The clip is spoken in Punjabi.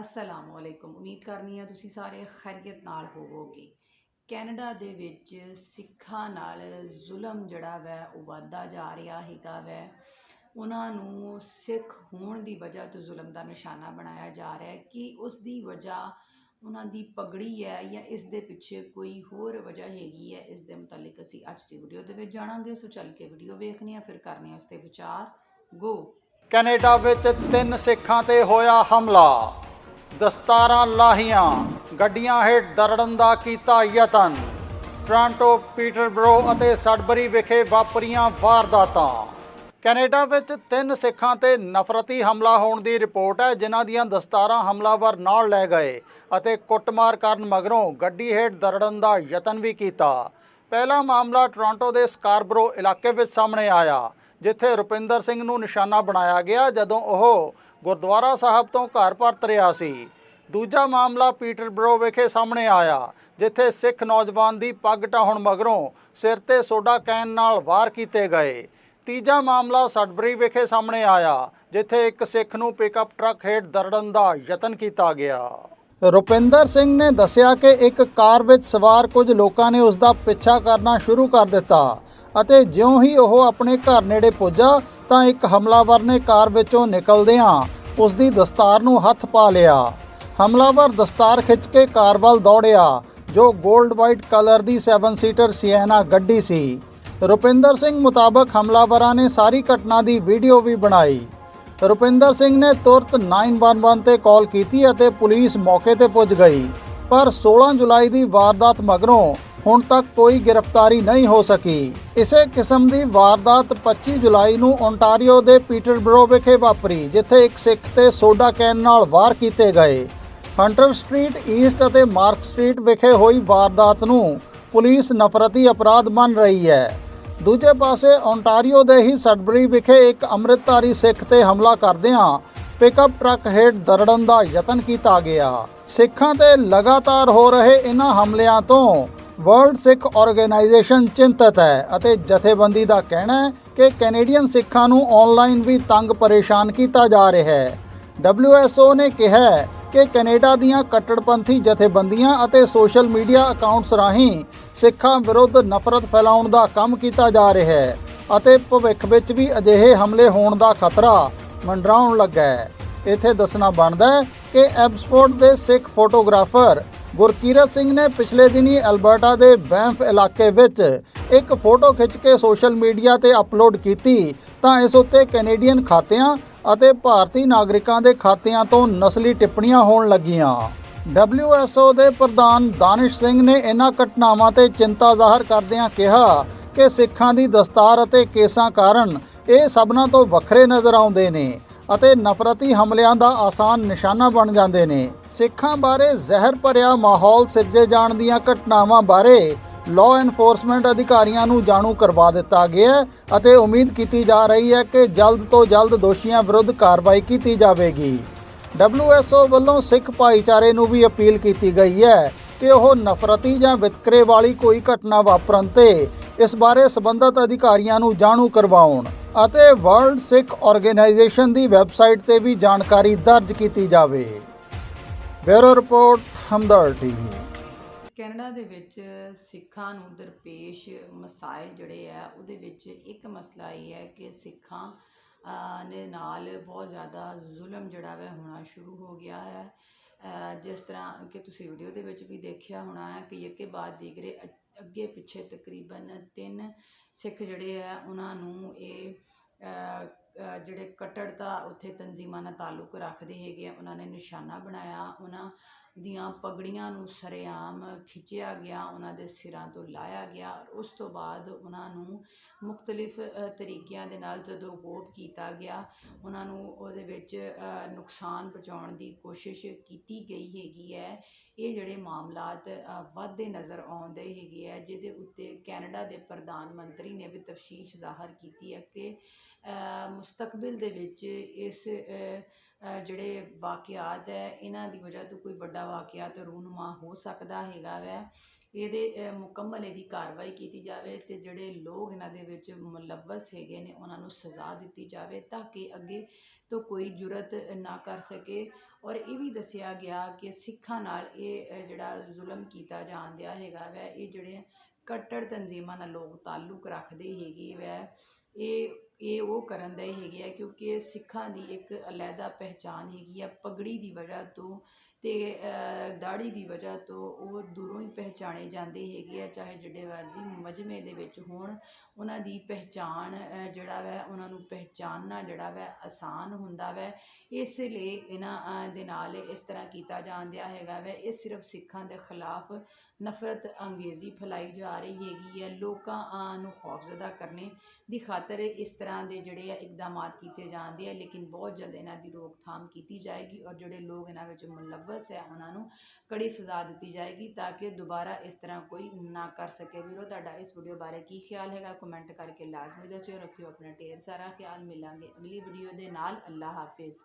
ਅਸਲਾਮ ਵਾਲੇਕੁਮ ਉਮੀਦ ਕਰਨੀ ਆ ਤੁਸੀਂ ਸਾਰੇ ਖੈਰੀਅਤ ਨਾਲ ਹੋਵੋਗੇ। ਕੈਨੇਡਾ ਦੇ ਵਿੱਚ ਸਿੱਖਾਂ ਨਾਲ ਜ਼ੁਲਮ ਜਿਹੜਾ ਵੈ, ਉਹ ਵੱਧਦਾ ਜਾ ਰਿਹਾ ਹੈਗਾ ਵੈ। ਉਹਨਾਂ ਨੂੰ ਸਿੱਖ ਹੋਣ ਦੀ ਵਜ੍ਹਾ ਤੋਂ ਜ਼ੁਲਮ ਦਾ ਨਿਸ਼ਾਨਾ ਬਣਾਇਆ ਜਾ ਰਿਹਾ ਹੈ। ਕਿ ਉਸ ਦੀ ਵਜ੍ਹਾ ਉਹਨਾਂ ਦੀ ਪਗੜੀ ਹੈ ਜਾਂ ਇਸ ਦੇ ਪਿੱਛੇ ਕੋਈ ਹੋਰ ਵਜ੍ਹਾ ਹੈਗੀ ਹੈ, ਇਸ ਦੇ ਮੁਤਲਕ ਅਸੀਂ ਅੱਜ ਦੀ ਵੀਡੀਓ ਦੇ ਵਿੱਚ ਜਾਣਾਂਗੇ। ਸੋ ਚੱਲ ਕੇ ਵੀਡੀਓ ਵੇਖਣੀ ਆ ਫਿਰ ਕਰਨੀ ਆ ਉਸ ਤੇ ਵਿਚਾਰ। ਗੋ ਕੈਨੇਡਾ ਵਿੱਚ ਤਿੰਨ ਸਿੱਖਾਂ ਤੇ ਹੋਇਆ ਹਮਲਾ। ਦਸਤਾਰਾਂ ਲਾਹੀਆਂ, ਗੱਡੀਆਂ ਹੇਠ ਦਰੜਨ ਦਾ ਕੀਤਾ ਯਤਨ। ਟ੍ਰਾਂਟੋ, ਪੀਟਰਬਰੋ ਅਤੇ ਸਡਬਰੀ ਵਿਖੇ ਵਾਪਰੀਆਂ ਵਾਰਦਾਤਾਂ। ਕੈਨੇਡਾ ਵਿੱਚ ਤਿੰਨ ਸਿੱਖਾਂ ਤੇ ਨਫ਼ਰਤੀ ਹਮਲਾ ਹੋਣ ਦੀ ਰਿਪੋਰਟ ਹੈ, ਜਿਨ੍ਹਾਂ ਦੀਆਂ ਦਸਤਾਰਾਂ ਹਮਲਾਵਰ ਨਾਲ ਲੈ ਗਏ ਅਤੇ ਕੁੱਟਮਾਰ ਕਰਨ ਮਗਰੋਂ ਗੱਡੀ ਹੇਠ ਦਰੜਨ ਦਾ ਯਤਨ ਵੀ ਕੀਤਾ। ਪਹਿਲਾ ਮਾਮਲਾ ਟੋਰਾਂਟੋ ਦੇ ਸਕਾਰਬਰੋ ਇਲਾਕੇ ਵਿੱਚ ਸਾਹਮਣੇ ਆਇਆ। ਜਿੱਥੇ ਰੁਪਿੰਦਰ ਸਿੰਘ ਨੂੰ ਨਿਸ਼ਾਨਾ ਬਣਾਇਆ ਗਿਆ ਜਦੋਂ ਉਹ ਗੁਰਦੁਆਰਾ ਸਾਹਿਬ ਤੋਂ ਘਰ ਪਰਤ ਰਿਹਾ ਸੀ। ਦੂਜਾ ਮਾਮਲਾ ਪੀਟਰਬਰੋ ਵਿਖੇ ਸਾਹਮਣੇ ਆਇਆ, ਜਿੱਥੇ ਸਿੱਖ ਨੌਜਵਾਨ ਦੀ ਪੱਗ ਟਾਹਣ ਮਗਰੋਂ ਸਿਰ ਤੇ ਸੋਡਾ ਕੈਨ ਨਾਲ ਵਾਰ ਕੀਤੇ ਗਏ। ਤੀਜਾ ਮਾਮਲਾ ਸਟਬਰੀ ਵਿਖੇ ਸਾਹਮਣੇ ਆਇਆ, ਜਿੱਥੇ ਇੱਕ ਸਿੱਖ ਨੂੰ ਪਿਕਅਪ ਟਰੱਕ ਹੇਠ ਦਰੜਨ ਦਾ ਯਤਨ ਕੀਤਾ ਗਿਆ। ਰੁਪਿੰਦਰ ਸਿੰਘ ਨੇ ਦੱਸਿਆ ਕਿ ਇੱਕ ਕਾਰ ਵਿੱਚ ਸਵਾਰ ਕੁਝ ਲੋਕਾਂ ਨੇ ਉਸ ਦਾ ਪਿੱਛਾ ਕਰਨਾ ਸ਼ੁਰੂ ਕਰ ਦਿੱਤਾ। ਅਤੇ ਜਿਉਂ ਹੀ ਉਹ ਆਪਣੇ ਘਰ ਨੇੜੇ ਪੁੱਜਾ ਤਾਂ ਇੱਕ ਹਮਲਾਵਰ ਨੇ ਕਾਰ ਵਿੱਚੋਂ ਨਿਕਲਦਿਆਂ ਉਸ ਦੀ ਦਸਤਾਰ ਨੂੰ ਹੱਥ ਪਾ ਲਿਆ। ਹਮਲਾਵਰ ਦਸਤਾਰ ਖਿੱਚ ਕੇ ਕਾਰ ਵੱਲ ਦੌੜਿਆ, ਜੋ 골ਡ ਵਾਈਟ ਕਲਰ ਦੀ 7 ਸੀਟਰ ਸਿਐਨਾ ਗੱਡੀ ਸੀ। ਰੁਪਿੰਦਰ ਸਿੰਘ ਮੁਤਾਬਕ ਹਮਲਾਵਰਾਂ ਨੇ ਸਾਰੀ ਘਟਨਾ ਦੀ ਵੀਡੀਓ ਵੀ ਬਣਾਈ। ਰੁਪਿੰਦਰ ਸਿੰਘ ਨੇ ਤੁਰਤ 911 ਤੇ ਕਾਲ ਕੀਤੀ ਅਤੇ ਪੁਲਿਸ ਮੌਕੇ ਤੇ ਪੁੱਜ ਗਈ। ਪਰ 16 ਜੁਲਾਈ ਦੀ ਵਾਰਦਾਤ ਮਗਰੋਂ ਹੁਣ ਤੱਕ ਕੋਈ ਗ੍ਰਿਫਤਾਰੀ ਨਹੀਂ ਹੋ ਸਕੀ। ਇਸੇ ਕਿਸਮ ਦੀ ਵਾਰਦਾਤ 25 ਜੁਲਾਈ ਨੂੰ ਓਨਟਾਰੀਓ ਦੇ ਪੀਟਰਬਰੋ ਵਿਖੇ ਵਾਪਰੀ, ਜਿੱਥੇ ਇੱਕ ਸਿੱਖ ਤੇ ਸੋਡਾ ਕੈਨ ਨਾਲ ਵਾਰ ਕੀਤੇ ਗਏ। ਹੰਟਰ ਸਟਰੀਟ ਈਸਟ ਅਤੇ ਮਾਰਕ ਸਟਰੀਟ ਵਿਖੇ ਹੋਈ ਵਾਰਦਾਤ ਨੂੰ ਪੁਲਿਸ ਨਫ਼ਰਤੀ ਅਪਰਾਧ ਮੰਨ ਰਹੀ ਹੈ। ਦੂਜੇ ਪਾਸੇ ਓਨਟਾਰੀਓ ਦੇ ਹੀ ਸਡਬਰੀ ਵਿਖੇ ਇੱਕ ਅੰਮ੍ਰਿਤਧਾਰੀ ਸਿੱਖ ਤੇ ਹਮਲਾ ਕਰਦਿਆਂ ਪਿਕਅਪ ਟਰੱਕ ਹੇਠ ਦਰੜਨ ਦਾ ਯਤਨ ਕੀਤਾ ਗਿਆ। ਸਿੱਖਾਂ ਤੇ ਲਗਾਤਾਰ ਹੋ ਰਹੇ ਇਹਨਾਂ ਹਮਲਿਆਂ ਤੋਂ ਵਰਲਡ ਸਿੱਖ ਆਰਗੇਨਾਈਜੇਸ਼ਨ ਚਿੰਤਤ ਹੈ ਅਤੇ ਜਥੇਬੰਦੀ ਦਾ ਕਹਿਣਾ ਹੈ ਕਿ ਕੈਨੇਡੀਅਨ ਸਿੱਖਾਂ ਨੂੰ ਆਨਲਾਈਨ ਵੀ ਤੰਗ ਪਰੇਸ਼ਾਨ ਕੀਤਾ ਜਾ ਰਿਹਾ ਹੈ। WHO ਨੇ ਕਿਹਾ ਕਿ ਕੈਨੇਡਾ ਦੀਆਂ ਕੱਟੜਪੰਥੀ ਜਥੇਬੰਦੀਆਂ ਅਤੇ ਸੋਸ਼ਲ ਮੀਡੀਆ ਅਕਾਊਂਟਸ ਰਾਹੀਂ ਸਿੱਖਾਂ ਵਿਰੁੱਧ ਨਫ਼ਰਤ ਫੈਲਾਉਣ ਦਾ ਕੰਮ ਕੀਤਾ ਜਾ ਰਿਹਾ ਹੈ ਅਤੇ ਭਵਿੱਖ ਵਿੱਚ ਵੀ ਅਜਿਹੇ ਹਮਲੇ ਹੋਣ ਦਾ ਖਤਰਾ ਮੰਡਰਾਉਣ ਲੱਗਾ ਹੈ। ਇੱਥੇ ਦੱਸਣਾ ਬਣਦਾ ਹੈ ਕਿ ਐਬਸਫੋਰਡ ਦੇ ਸਿੱਖ ਫੋਟੋਗ੍ਰਾਫਰ ਗੁਰਕੀਰਤ ਸਿੰਘ ਨੇ ਪਿਛਲੇ ਦਿਨੀ ਅਲਬਰਟਾ ਦੇ ਬੈਂਫ ਇਲਾਕੇ ਵਿੱਚ ਇੱਕ ਫੋਟੋ ਖਿੱਚ ਕੇ ਸੋਸ਼ਲ ਮੀਡੀਆ ਤੇ ਅਪਲੋਡ ਕੀਤੀ। ਤਾਂ ਇਸ ਉੱਤੇ ਕੈਨੇਡੀਅਨ ਖਾਤਿਆਂ ਅਤੇ ਭਾਰਤੀ ਨਾਗਰਿਕਾਂ ਦੇ ਖਾਤਿਆਂ ਤੋਂ ਨਸਲੀ ਟਿੱਪਣੀਆਂ ਹੋਣ ਲੱਗੀਆਂ। WHO ਦੇ ਪ੍ਰਧਾਨ ਦਾਨਿਸ਼ ਸਿੰਘ ਨੇ ਇਹਨਾਂ ਘਟਨਾਵਾਂ ਤੇ ਚਿੰਤਾ ਜ਼ਾਹਰ ਕਰਦਿਆਂ ਕਿਹਾ ਕਿ ਸਿੱਖਾਂ ਦੀ ਦਸਤਾਰ ਅਤੇ ਕੇਸਾਂ ਕਾਰਨ ਇਹ ਸਭਨਾਂ ਤੋਂ ਵੱਖਰੇ ਨਜ਼ਰ ਆਉਂਦੇ ਨੇ ਅਤੇ ਨਫ਼ਰਤੀ ਹਮਲਿਆਂ ਦਾ ਆਸਾਨ ਨਿਸ਼ਾਨਾ ਬਣ ਜਾਂਦੇ ਨੇ। ਸਿੱਖਾਂ ਬਾਰੇ ਜ਼ਹਿਰ ਭਰਿਆ ਮਾਹੌਲ ਸਿਰਜੇ ਜਾਣ ਦੀਆਂ ਘਟਨਾਵਾਂ ਬਾਰੇ ਲਾਅ ਐਨਫੋਰਸਮੈਂਟ ਅਧਿਕਾਰੀਆਂ ਨੂੰ ਜਾਣੂ ਕਰਵਾ ਦਿੱਤਾ ਗਿਆ ਅਤੇ ਉਮੀਦ ਕੀਤੀ ਜਾ ਰਹੀ ਹੈ ਕਿ ਜਲਦ ਤੋਂ ਜਲਦ ਦੋਸ਼ੀਆਂ ਵਿਰੁੱਧ ਕਾਰਵਾਈ ਕੀਤੀ ਜਾਵੇਗੀ। WHO ਵੱਲੋਂ ਸਿੱਖ ਭਾਈਚਾਰੇ ਨੂੰ ਵੀ ਅਪੀਲ ਕੀਤੀ ਗਈ ਹੈ ਕਿ ਉਹ ਨਫ਼ਰਤੀ ਜਾਂ ਵਿਤਕਰੇ ਵਾਲੀ ਕੋਈ ਘਟਨਾ ਵਾਪਰਨ ਤੇ ਇਸ ਬਾਰੇ ਸਬੰਧਤ ਅਧਿਕਾਰੀਆਂ ਨੂੰ ਜਾਣੂ ਕਰਵਾਉਣ ਅਤੇ ਵਰਲਡ ਸਿੱਖ ਆਰਗੇਨਾਈਜੇਸ਼ਨ ਦੀ ਵੈਬਸਾਈਟ ਤੇ ਵੀ ਜਾਣਕਾਰੀ ਦਰਜ ਕੀਤੀ ਜਾਵੇ। Bureau report Hamdard TV. Canada ਦੇ ਵਿੱਚ ਸਿੱਖਾਂ ਨੂੰ ਦਰਪੇਸ਼ ਮਸਾਇਲ ਜਿਹੜੇ ਆ, ਉਹਦੇ ਵਿੱਚ ਇੱਕ ਮਸਲਾ ਇਹ ਹੈ ਕਿ ਸਿੱਖਾਂ ਦੇ ਨਾਲ ਬਹੁਤ ਜ਼ਿਆਦਾ ਜ਼ੁਲਮ ਜਿਹੜਾ ਵੈ ਹੋਣਾ ਸ਼ੁਰੂ ਹੋ ਗਿਆ ਹੈ। ਜਿਸ ਤਰ੍ਹਾਂ ਕਿ ਤੁਸੀਂ ਵੀਡੀਓ ਦੇ ਵਿੱਚ ਵੀ ਦੇਖਿਆ ਹੋਣਾ ਹੈ ਕਿ ਯਕੇ ਬਾਅਦ ਦੀਗਰੇ ਅ- ਅੱਗੇ ਪਿੱਛੇ ਤਕਰੀਬਨ ਤਿੰਨ ਸਿੱਖ ਜਿਹੜੇ ਆ, ਉਹਨਾਂ ਨੂੰ ਇਹ ਜਿਹੜੇ ਕੱਟੜਤਾ ਉੱਥੇ ਤਨਜ਼ੀਮਾਂ ਨਾਲ ਤਾਲੁਕ ਰੱਖਦੇ ਹੈਗੇ ਆ, ਉਹਨਾਂ ਨੇ ਨਿਸ਼ਾਨਾ ਬਣਾਇਆ, ਉਹਨਾਂ ਦੀਆਂ ਪਗੜੀਆਂ ਨੂੰ ਸਰੇਆਮ ਖਿੱਚਿਆ ਗਿਆ, ਉਹਨਾਂ ਦੇ ਸਿਰਾਂ ਤੋਂ ਲਾਇਆ ਗਿਆ, ਉਸ ਤੋਂ ਬਾਅਦ ਉਹਨਾਂ ਨੂੰ ਮੁxtਲਿਫ ਤਰੀਕਿਆਂ ਦੇ ਨਾਲ ਜਦੋਂ ਗੋਪ ਕੀਤਾ ਗਿਆ, ਉਹਨਾਂ ਨੂੰ ਉਹਦੇ ਵਿੱਚ ਨੁਕਸਾਨ ਪਹੁੰਚਾਉਣ ਦੀ ਕੋਸ਼ਿਸ਼ ਕੀਤੀ ਗਈ ਹੈਗੀ ਹੈ। ਇਹ ਜਿਹੜੇ ਮਾਮਲਾਤ ਵੱਧਦੇ ਨਜ਼ਰ ਆਉਂਦੇ ਹੈਗੇ ਹੈ ਜਿਹਦੇ ਉੱਤੇ ਕੈਨੇਡਾ ਦੇ ਪ੍ਰਧਾਨ ਮੰਤਰੀ ਨੇ ਵੀ ਤਫਸੀਸ਼ ਜ਼ਾਹਰ ਕੀਤੀ ਹੈ ਕਿ ਮੁਸਤਕਬਲ ਦੇ ਵਿੱਚ ਇਸ ਜਿਹੜੇ ਵਾਕਿਆਤ ਹੈ, ਇਹਨਾਂ ਦੀ ਵਜ੍ਹਾ ਤੋਂ ਕੋਈ ਵੱਡਾ ਵਾਕਿਆਤ ਰੂਨਮਾ ਹੋ ਸਕਦਾ ਹੈਗਾ ਵੈ। ਇਹਦੇ ਮੁਕੰਮਲ ਇਹਦੀ ਕਾਰਵਾਈ ਕੀਤੀ ਜਾਵੇ ਅਤੇ ਜਿਹੜੇ ਲੋਕ ਇਹਨਾਂ ਦੇ ਵਿੱਚ ਮੁਲਵਸ ਹੈਗੇ ਨੇ, ਉਹਨਾਂ ਨੂੰ ਸਜ਼ਾ ਦਿੱਤੀ ਜਾਵੇ ਤਾਂ ਕਿ ਅੱਗੇ ਤੋਂ ਕੋਈ ਜੁਰਤ ਨਾ ਕਰ ਸਕੇ। ਔਰ ਇਹ ਵੀ ਦੱਸਿਆ ਗਿਆ ਕਿ ਸਿੱਖਾਂ ਨਾਲ ਇਹ ਜਿਹੜਾ ਜ਼ੁਲਮ ਕੀਤਾ ਜਾਣ ਦਿਆ ਹੈਗਾ ਵੈ, ਇਹ ਜਿਹੜੇ ਕੱਟੜ ਤਨਜ਼ੀਮਾਂ ਨਾਲ ਲੋਕ ਤਾਲੁਕ ਰੱਖਦੇ ਹੈਗੇ ਵੈ। ਇਹ ਇਹ ਉਹ ਕਰਨ ਦੇ ਹੈਗੇ ਆ, ਕਿਉਂਕਿ ਸਿੱਖਾਂ ਦੀ ਇੱਕ ਅਲੱਗਾ ਪਹਿਚਾਨ ਹੈਗੀ ਆ, ਪਗੜੀ ਦੀ ਵਜ੍ਹਾ ਤੋਂ ਅਤੇ ਦਾੜੀ ਦੀ ਵਜ੍ਹਾ ਤੋਂ ਉਹ ਦੂਰੋਂ ਹੀ ਪਹਿਚਾਣੇ ਜਾਂਦੇ ਹੈਗੇ ਆ, ਚਾਹੇ ਜਿਹੜੇ ਮਰਜ਼ੀ ਮਜਮੇ ਦੇ ਵਿੱਚ ਹੋਣ, ਉਹਨਾਂ ਦੀ ਪਹਿਚਾਣ ਜਿਹੜਾ ਵੈ, ਉਹਨਾਂ ਨੂੰ ਪਹਿਚਾਨਣਾ ਜਿਹੜਾ ਵੈ, ਆਸਾਨ ਹੁੰਦਾ ਵੈ। ਇਸ ਲਈ ਇਹਨਾਂ ਦੇ ਨਾਲ ਇਸ ਤਰ੍ਹਾਂ ਕੀਤਾ ਜਾਂਦਿਆ ਹੈਗਾ ਵੈ। ਇਹ ਸਿਰਫ ਸਿੱਖਾਂ ਦੇ ਖਿਲਾਫ ਨਫ਼ਰਤ ਅੰਗੇਜ਼ੀ ਫੈਲਾਈ ਜਾ ਰਹੀ ਹੈਗੀ ਹੈ ਲੋਕਾਂ ਨੂੰ ਖੌਫਜ਼ਦਾ ਕਰਨੇ ਦੀ ਖਾਤਰ ਇਸ ਤਰ੍ਹਾਂ ਤਰ੍ਹਾਂ ਦੇ ਜਿਹੜੇ ਆ ਇਕਦਾਮਾਤ ਕੀਤੇ ਜਾਂਦੇ ਆ, ਲੇਕਿਨ ਬਹੁਤ ਜਲਦ ਇਹਨਾਂ ਦੀ ਰੋਕਥਾਮ ਕੀਤੀ ਜਾਏਗੀ ਔਰ ਜਿਹੜੇ ਲੋਕ ਇਹਨਾਂ ਵਿੱਚ ਮੁਲਵਸ ਹੈ, ਉਹਨਾਂ ਨੂੰ ਕੜੀ ਸਜ਼ਾ ਦਿੱਤੀ ਜਾਏਗੀ ਤਾਂ ਕਿ ਦੁਬਾਰਾ ਇਸ ਤਰ੍ਹਾਂ ਕੋਈ ਨਾ ਕਰ ਸਕੇ। ਵੀਰੋ, ਤੁਹਾਡਾ ਇਸ ਵੀਡੀਓ ਬਾਰੇ ਕੀ ਖਿਆਲ ਹੈਗਾ? ਕਮੈਂਟ ਕਰਕੇ ਲਾਜ਼ਮੀ ਦੱਸਿਓ। ਰੱਖਿਓ ਆਪਣਾ ਢੇਰ ਸਾਰਾ ਖਿਆਲ। ਮਿਲਾਂਗੇ ਅਗਲੀ ਵੀਡੀਓ ਦੇ ਨਾਲ। ਅੱਲਾ ਹਾਫਿਜ਼।